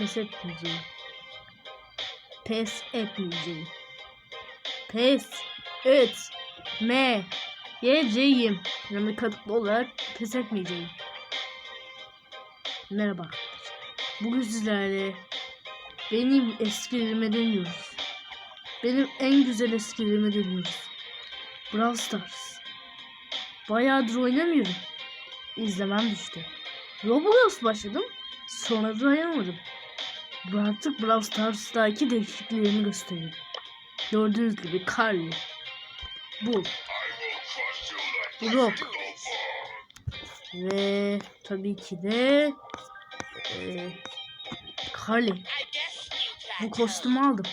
Pes etmeyeceğim. Pes etmeyeceğim. Pes etmeyeceğim. Yani kalıplı olarak pes etmeyeceğim. Merhaba. Bugün sizlerle benim eskilerime dönüyoruz. Benim en güzel eskilerime dönüyoruz. Brawl Stars. Bayağıdır oynamıyorum. İzlemem düştü. Roblox başladım. Sonra dayanamadım. Bu Artık Brawl Stars'taki değişikliklerini göstereyim. Gördüğünüz gibi Carly. Bu. Brock. Ve tabii ki de e, Carly. Bu kostümü aldım.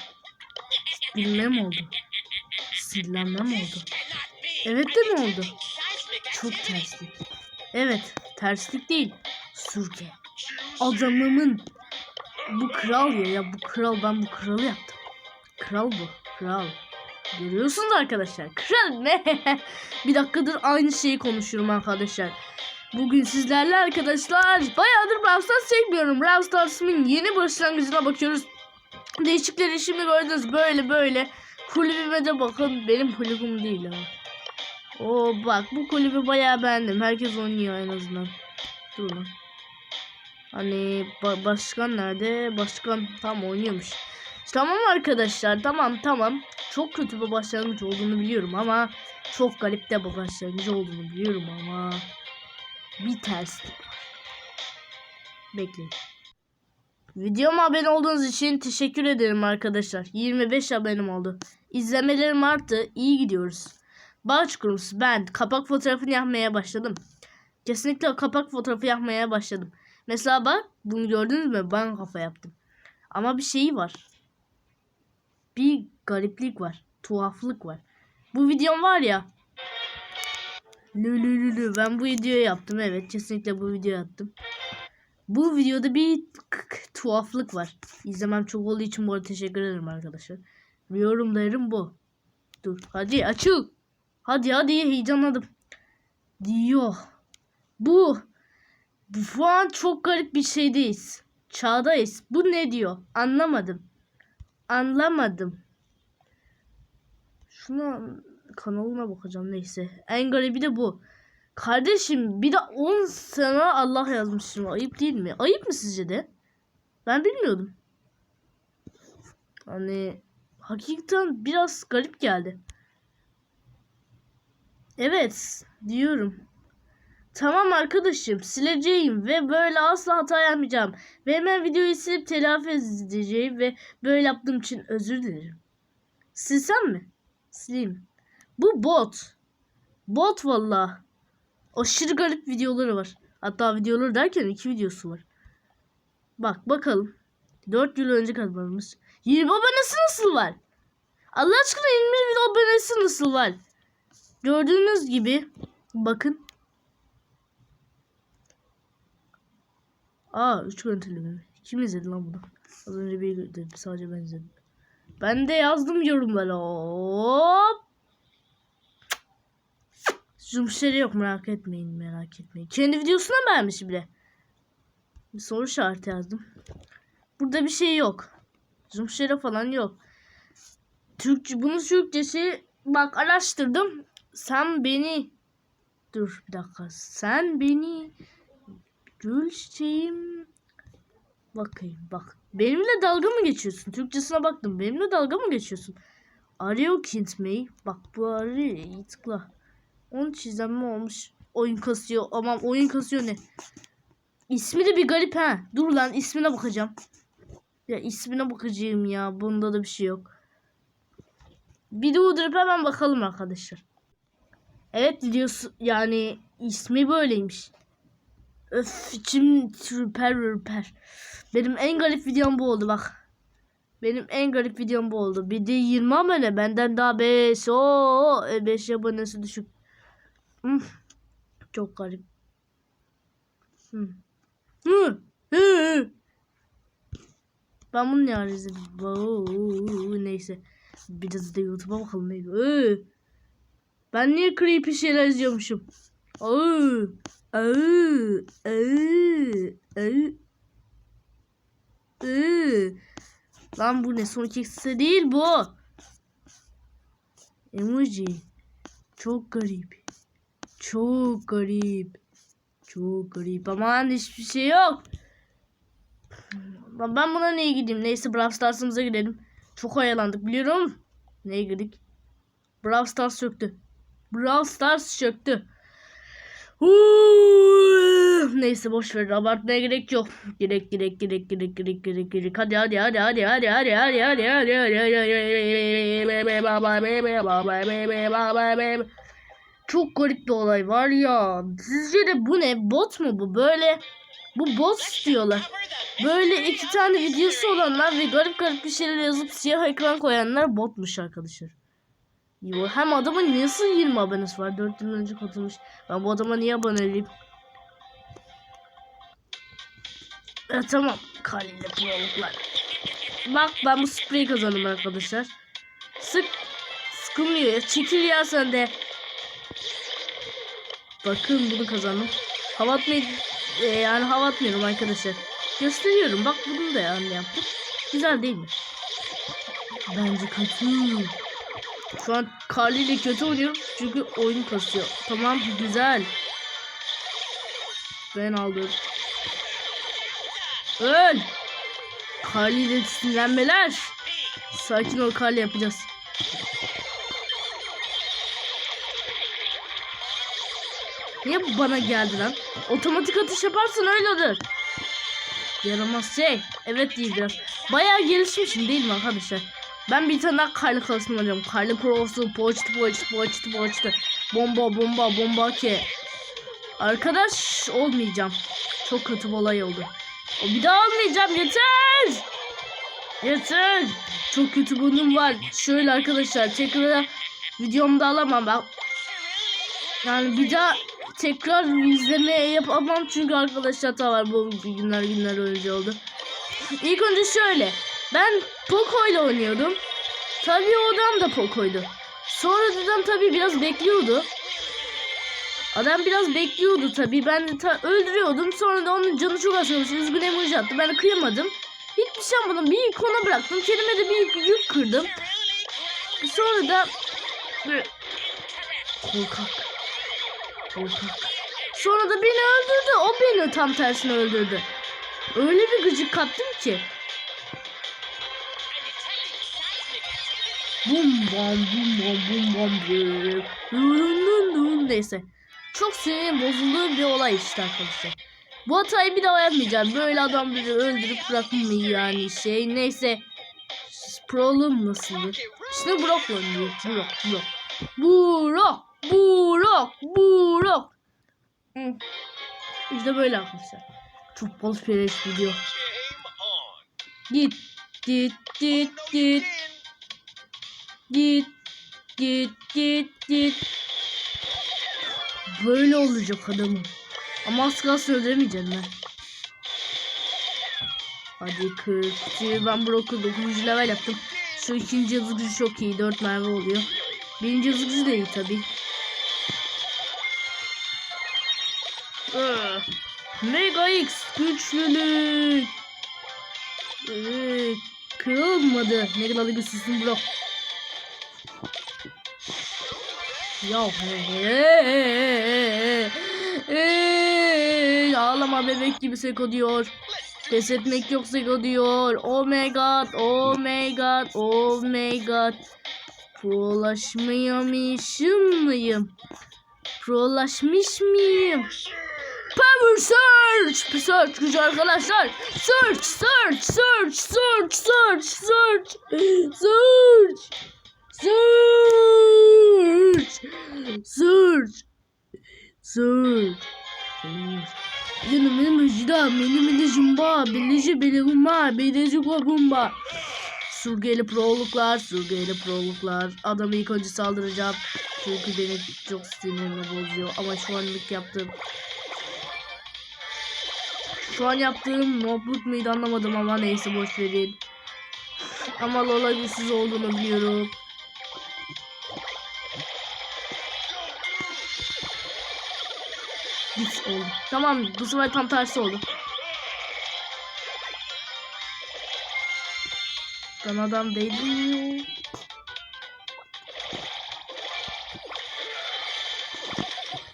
Bilmem oldu. Sinirlenmem oldu. Evet de mi oldu? Çok terslik. Evet, terslik değil. Sürge. Adamımın bu kral ya ya bu kral ben bu kralı yaptım. Kral bu kral. Görüyorsunuz arkadaşlar kral ne? bir dakikadır aynı şeyi konuşuyorum arkadaşlar. Bugün sizlerle arkadaşlar bayağıdır Brawl çekmiyorum. Brawl Stars'ın yeni başlangıcına bakıyoruz. Değişikleri şimdi gördünüz böyle böyle. Kulübüme de bakın benim kulübüm değil ama. Oo bak bu kulübü bayağı beğendim. Herkes oynuyor en azından. Dur lan. Hani ba başkan nerede? Başkan tam oynuyormuş. Tamam arkadaşlar tamam tamam. Çok kötü bir başlangıç olduğunu biliyorum ama çok garip de bir başlangıç olduğunu biliyorum ama bir terslik Bekleyin. Videoma abone olduğunuz için teşekkür ederim arkadaşlar. 25 abonem oldu. İzlemelerim arttı. İyi gidiyoruz. Bağış kurumsu ben kapak fotoğrafını yapmaya başladım. Kesinlikle kapak fotoğrafı yapmaya başladım. Mesela bak bunu gördünüz mü? Ben kafa yaptım. Ama bir şeyi var. Bir gariplik var. Tuhaflık var. Bu videom var ya. Lü lü lü lü. Ben bu videoyu yaptım. Evet kesinlikle bu videoyu yaptım. Bu videoda bir tuhaflık var. İzlemem çok olduğu için bu arada teşekkür ederim arkadaşlar. Yorumlarım bu. Dur hadi açıl. Hadi hadi heyecanladım. Diyor. Bu şu an çok garip bir şeydeyiz. Çağdayız. Bu ne diyor? Anlamadım. Anlamadım. Şuna kanalına bakacağım neyse. En garibi de bu. Kardeşim bir de 10 sene Allah yazmışım. Ayıp değil mi? Ayıp mı sizce de? Ben bilmiyordum. Hani hakikaten biraz garip geldi. Evet diyorum. Tamam arkadaşım sileceğim ve böyle asla hata yapmayacağım. Ve hemen videoyu silip telafi edeceğim ve böyle yaptığım için özür dilerim. Silsem mi? Sileyim. Bu bot. Bot valla. Aşırı garip videoları var. Hatta videoları derken iki videosu var. Bak bakalım. 4 yıl önce kazanmış. 20 abonesi nasıl var? Allah aşkına 20 bin abonesi nasıl var? Gördüğünüz gibi bakın Aa 3 görüntülü mü? Kim izledi lan bunu? Az önce bir izledim. Sadece ben izledim. Ben de yazdım yorumlara. Hop. Zümşeri yok merak etmeyin merak etmeyin. Kendi videosuna vermiş bile. Bir soru işareti yazdım. Burada bir şey yok. Zümşeri falan yok. Türkçe bunun Türkçesi bak araştırdım. Sen beni dur bir dakika. Sen beni Gül çiçeğim. Bakayım bak. Benimle dalga mı geçiyorsun? Türkçesine baktım. Benimle dalga mı geçiyorsun? Arıyor Kint May. Bak bu arıyor. Tıkla. Onun çizlenme olmuş. Oyun kasıyor. Aman oyun kasıyor ne? İsmi de bir garip ha. Dur lan ismine bakacağım. Ya ismine bakacağım ya. Bunda da bir şey yok. Bir de uydurup hemen bakalım arkadaşlar. Evet diyorsun yani ismi böyleymiş. Öf içim ürper ürper. Benim en garip videom bu oldu bak. Benim en garip videom bu oldu. Bir de 20 abone benden daha 5. o 5 e, abonesi düşük. Hmm. Çok garip. Hmm. hmm hı. Hı. Ben bunu ne arayacağım? Wow. Neyse. Biraz da YouTube'a bakalım. Neyse. Ben niye creepy şeyler izliyormuşum? Oo. Ağı. Lan bu ne son keksi değil bu. Emoji. Çok garip. Çok garip. Çok garip. Aman hani hiçbir şey yok. Lan ben buna neye gideyim? Neyse Brawl Stars'ımıza gidelim. Çok oyalandık biliyorum. Neye girdik? Brawl Stars çöktü. Brawl Stars çöktü. Neyse boş ver abartmaya gerek yok. Gerek gerek gerek gerek gerek gerek gerek. Hadi hadi hadi hadi hadi hadi hadi hadi hadi Çok garip bir olay var ya. Sizce de bu ne? Bot mu bu? Böyle bu bot diyorlar. Böyle iki tane videosu olanlar ve garip garip bir şeyler yazıp siyah ekran koyanlar botmuş arkadaşlar. Yo, hem adamın nasıl 20 abonesi var? 4 yıl önce katılmış. Ben bu adama niye abone olayım? E, tamam. Kalile prologlar. Bak ben bu spreyi kazandım arkadaşlar. Sık. Sıkılmıyor ya. Çekil ya sen de. Bakın bunu kazandım. Hava atmayı, e, yani hava atmıyorum arkadaşlar. Gösteriyorum. Bak bunu da yani yaptım. Güzel değil mi? Bence kötü. Şu an Carly ile kötü oynuyorum çünkü oyun kasıyor. Tamam güzel. Ben aldım. Öl. Carly ile sinirlenmeler. Sakin ol Carly yapacağız. Niye bana geldi lan? Otomatik atış yaparsan öyle olur. Yaramaz şey. Evet değil biraz. Bayağı gelişmişim değil mi arkadaşlar? Ben bir tane daha karlı klasını alıyorum. Karlı prosu poçtu poçtu poçtu poçtu. Bomba bomba bomba ki. Arkadaş olmayacağım. Çok kötü bir olay oldu. Bir daha olmayacağım yeter. Yeter. Çok kötü burnum var. Şöyle arkadaşlar tekrar videomda alamam ben. Yani bir daha tekrar izleme yapamam çünkü arkadaşlar hata var bu günler günler önce oldu. İlk önce şöyle. Ben Poco ile oynuyordum. Tabii o adam da Poco'ydu. Sonra adam tabii biraz bekliyordu. Adam biraz bekliyordu tabii. Ben de ta- öldürüyordum. Sonra da onun canı çok az kalmış. Üzgün emoji attı. Ben kıyamadım. Hiçbir şey yapmadım. Bir ikona bıraktım. Kendime de bir yük, yük kırdım. Sonra da korkak. Korkak. Sonra da beni öldürdü. O beni tam tersine öldürdü. Öyle bir gıcık kaptım ki. Bum bam bum bam bum bam. Dun dun dun. Neyse. Çok sinirim bozulduğu bir olay işte arkadaşlar. Bu hatayı bir daha yapmayacağım. Böyle adamları öldürüp bırakmayı yani şey. Neyse. Prolum nasıldı? İşte Brock oynuyor. Brock, Brock. Brock, Brock, Brock. İşte böyle arkadaşlar. Çok bol peleş video. Git, git, git, git. Git, git, git, git. Böyle olacak adamım. Ama az kalsın öldüremeyeceğim ben. Hadi 40. Şimdi ben Brock'u 9. level yaptım. Şu ikinci gücü çok iyi. 4 merve oluyor. Birinci yazı gücü iyi tabi. Mega X güçlülük. Evet. Kırılmadı. Ne kadar güçsüzsün Brock. Ya he, he, ağlama bebek gibi seko diyor. Pes etmek yok seko diyor. Oh my god, oh my god, oh my god. Prolaşmayamışım mıyım? Prolaşmış mıyım? Power search! Search gücü arkadaşlar. Search, search, search, search, search, search, search. Search! Search! Search! Benim benim müjda, benim de jumba, beleci beliruma, beleci korumba. Surgeli proluklar, surgeli proluklar. Adamı ilk önce saldıracağım. Çünkü beni çok sinirimi bozuyor. Ama şu anlık yaptığım... Şu an yaptığım notluk muydu anlamadım ama neyse boş verin. Ama Lola güçsüz olduğunu biliyorum. Git oldu. Tamam bu sefer tam tersi oldu. Ben adam değilim.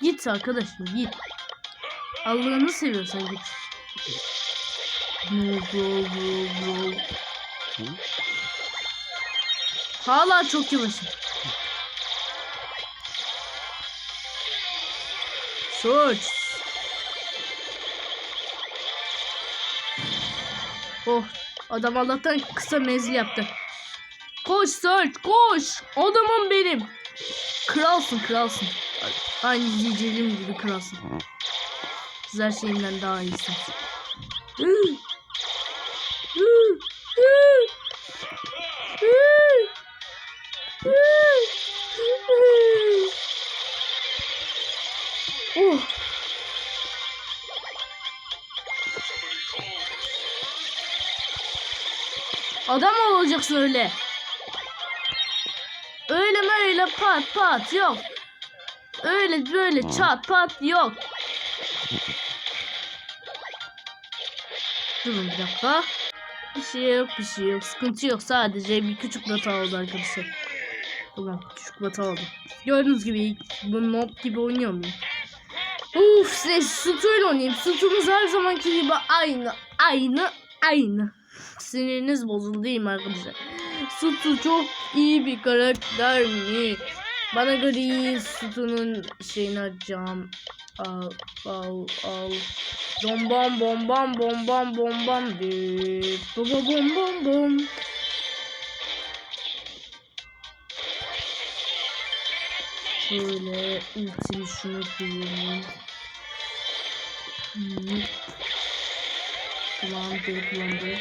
Git arkadaşım git. Allah'ını seviyorsan git. No bro bro bro. Hala çok yavaşım. Search. Oh adam Allah'tan kısa menzil yaptı. Koş Search koş. Adamım benim. Kralsın kralsın. Aynı cicilim gibi kralsın. Siz her şeyimden daha iyisin. Adam olacaksın öyle? Öyle mi öyle pat pat yok. Öyle böyle çat pat yok. Durun bir dakika. Bir şey yok bir şey yok. Sıkıntı yok. Sadece bir küçük hata oldu arkadaşlar. Tamam küçük hata oldu. Gördüğünüz gibi bu nob gibi oynuyor muyum? Uf size sütuyla oynayayım. Sütümüz her zamanki gibi aynı. Aynı. Aynı. Siniriniz bozuldu değil mi arkadaşlar? Sutu çok iyi bir karakter mi? Bana göre iyi Sutu'nun şeyini açacağım. Al al al. Bombam bombam bombam bombam. Bom bom bom bom. bom. Şöyle ultimi şunu kullanayım. Hmm. Kullandı kullandı.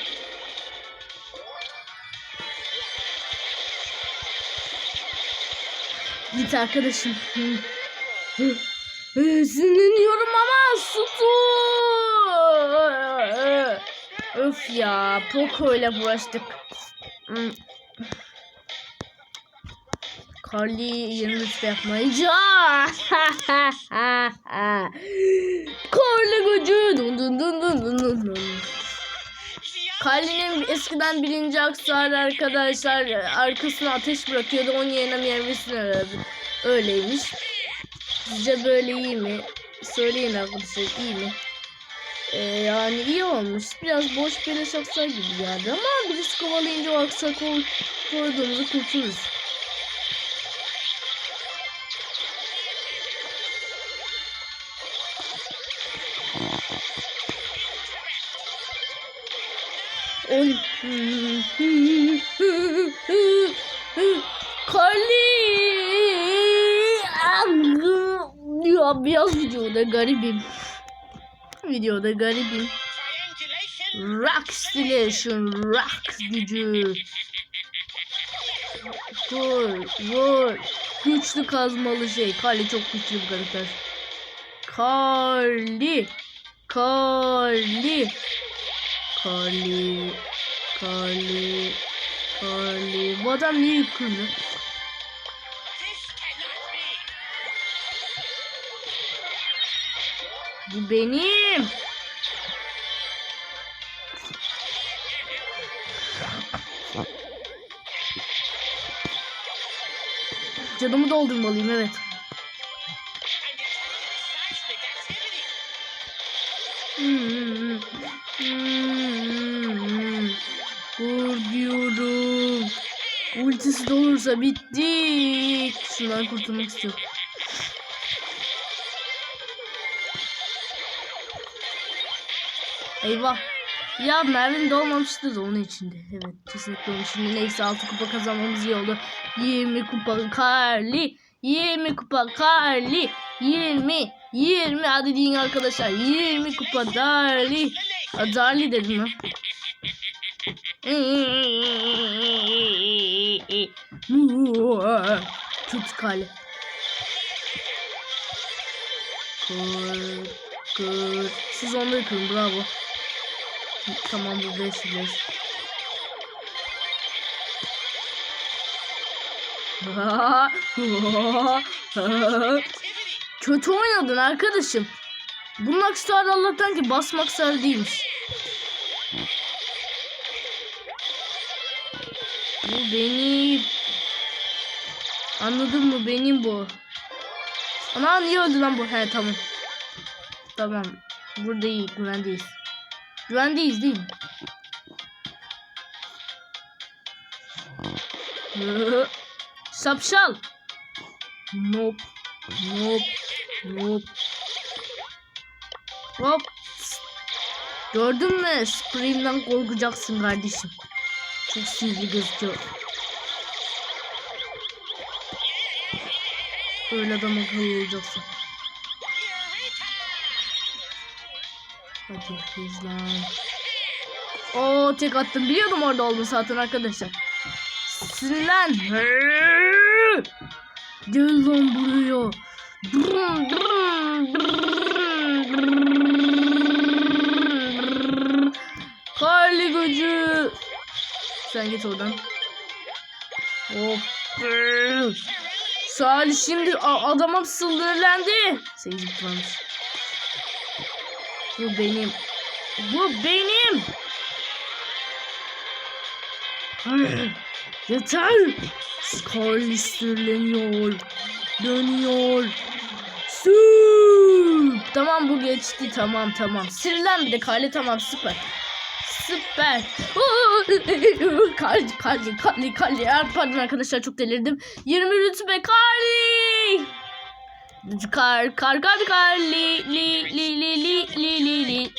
Git arkadaşım. Sinirleniyorum ama sutu. Öf ya. Poco ile bulaştık. Carly yeni lütfen yapmayacağım. Carly gücü. Dun dun dun dun dun dun dun. Carly'nin eskiden birinci aksarı arkadaşlar arkasına ateş bırakıyordu. Onun yerine meyvesini öyleymiş. Sizce böyle iyi mi? Söyleyin arkadaşlar iyi mi? Ee, yani iyi olmuş. Biraz boş beleş aksar gibi geldi ama birisi kovalayınca o aksak koy, koyduğumuzu kurtuluruz. Videoda garibim. Videoda garibim. Rock Station, rock gücü. Vur, vur. Güçlü kazmalı şey. Kali çok güçlü bir karakter. Kali. Kali. Kali. Kali. Kali. Bu adam niye yıkıldı? Bu benim. Canımı doldurmalıyım evet. Hmm, hmm, Vur diyorum. Ultisi de olursa bittik. Şundan kurtulmak istiyorum. Eyvah. Ya Mervin dolmamıştı da onun içinde. Evet kesinlikle onun içinde. Neyse 6 kupa kazanmamız iyi oldu. 20 kupa Karli. 20 kupa Karli. 20. 20 hadi deyin arkadaşlar. 20 kupa Darli. Ha, Darli dedim lan. Tut kale. Kır, kır. Siz onları kırın bravo. Tamam bu 5 5. Kötü oynadın arkadaşım. Bunun aksi Allah'tan ki basmak sarı değilmiş. benim. Anladın mı? Benim bu. Ana niye öldü lan bu? He tamam. Tamam. Burada iyi. Güvendeyiz. Güvendeyiz değil mi? Şapşal. Nope. Nope. Nope. Hop. Gördün mü? Scream'den korkacaksın kardeşim. Çok sinirli gözüküyor. Öyle adam akıllı. Hadi hızlan. Oo tek attım. Biliyordum orada olduğunu zaten arkadaşlar. Sinirlen. Gel lan buraya. Karlı gücü. Sen git oradan. Hop. Salih şimdi a- adama sinirlendi. Seyirci varmış. Bu benim. Bu benim. Yeter. Scarlet sinirleniyor. Dönüyor. Süp. Tamam bu geçti. Tamam tamam. Sinirlen bir de Kale tamam süper. Süper. Kali kali kali kali. Pardon arkadaşlar çok delirdim. 20 rütbe Kali. Kar kar kar kar li li li li li li li li.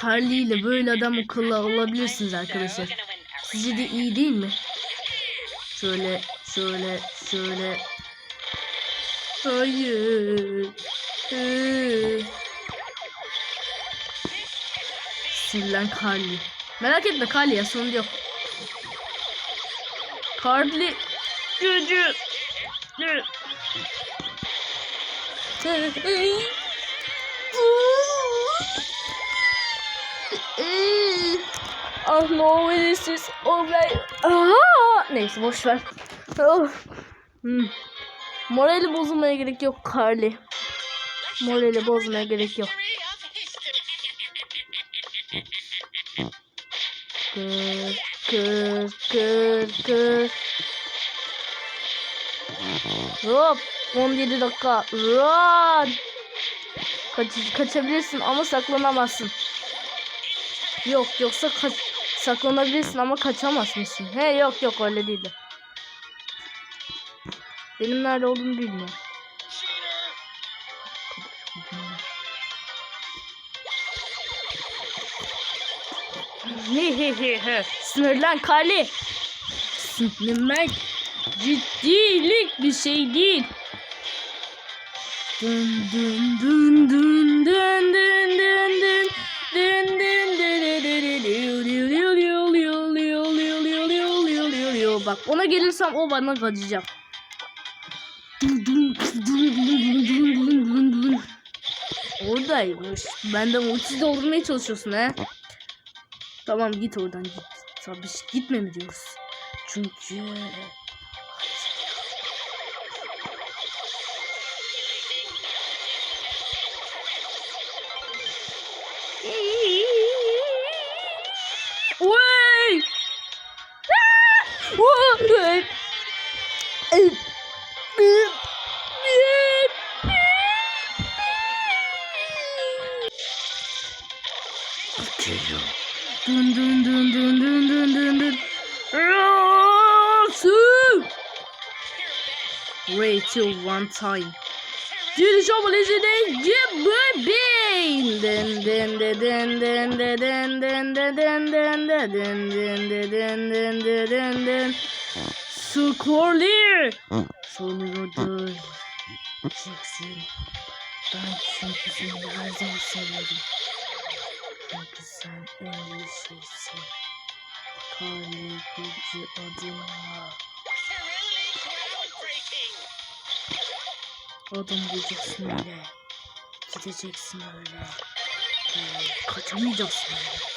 Carly ile böyle adam akıllı olabilirsiniz arkadaşlar. Sizce de iyi değil mi? Şöyle şöyle şöyle. Hayır. Ee. Sinirlen Carly. Merak etme Carly ya sorun yok. Carly gücü. Ah no this is alright. Aa, neyse boş ver. Oh. Hmm. Morali bozulmaya gerek yok Carly. Morali bozmaya gerek yok. Kır kır kır kır. Hop 17 dakika. Run. Kaç, kaçabilirsin ama saklanamazsın. Yok yoksa kaç, saklanabilirsin ama kaçamazsın. He yok yok öyle değil. de. Benim nerede olduğumu bilmiyorum. Sinirlen Kali. Sinirlenmek ciddilik bir şey değil. Dın dın dın dın dın dın dın dın dın dın dın. Bak ona gelirsem o bana kaçacak. Oradaymış. Benden ulti doldurmaya çalışıyorsun he. Tamam git oradan git. Tabii gitme mi diyoruz. Çünkü geliyor. Dün dün dün dün dün dün dün dün. Wait till one time. Do the job, Dün şovu lezzetli gibi dun dun dun dun dun dun dun dun dun dun dun dun dun dun dun. Su Corlier. Sonuyordur. Jackson. Ben çünkü seni her zaman severim. Çünkü sen en iyi şeysin. Kale gücü adına. Adam bulacaksın öyle. Gideceksin öyle. Ee, kaçamayacaksın öyle.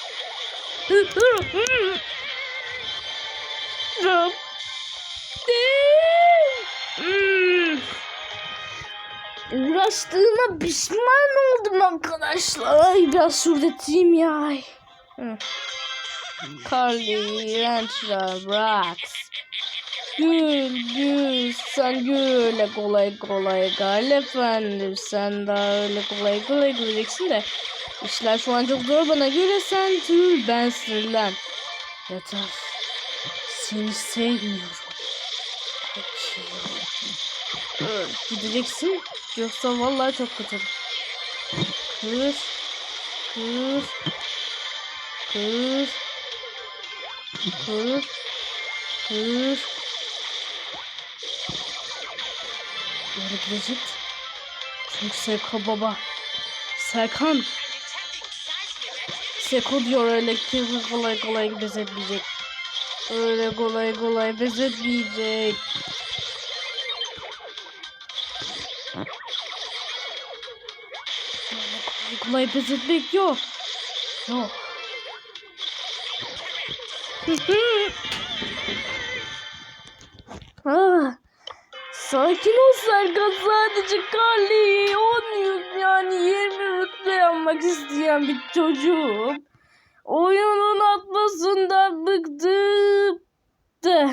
Uğraştığıma pişman oldum arkadaşlar. Ay biraz şurada ya. Carly, iğrençler, bırak. Gül, gül, sen gül öyle kolay kolay gal efendim. Sen daha öyle kolay kolay güleceksin de. İşler şu an çok zor bana göre sen tül, ben sinirlen. Yeter. Seni sevmiyorum. Gideceksin yoksa vallahi çok kötü. Kır. Kır. Kır. Kır. Kır. Böyle gidecek. Çünkü Seko baba. Serkan. Seko diyor öyle ki kolay kolay pes etmeyecek. Öyle kolay kolay pes etmeyecek. Öyle kolay kolay pes etmek yok. Yok. ah, sakin ol Serkan sadece Carly'yi 10 yıl yani 20 rütbe yapmak isteyen bir çocuğum. Oyunun atmasından bıktım. De.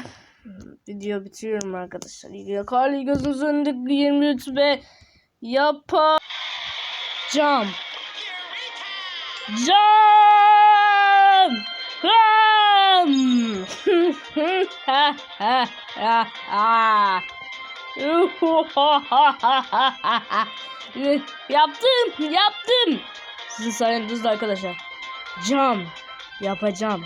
Video bitiriyorum arkadaşlar. İlgili Carly gözünüz önünde 20 rütbe yapacağım. Cam! Cam! Ha ha ha ha. yaptım, yaptım. Sizin sayenizde arkadaşlar. Cam yapacağım.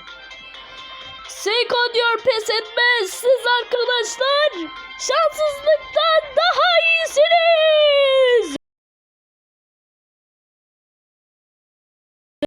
Seiko diyor pes etmez. Siz arkadaşlar şanssızlıktan daha iyisiniz.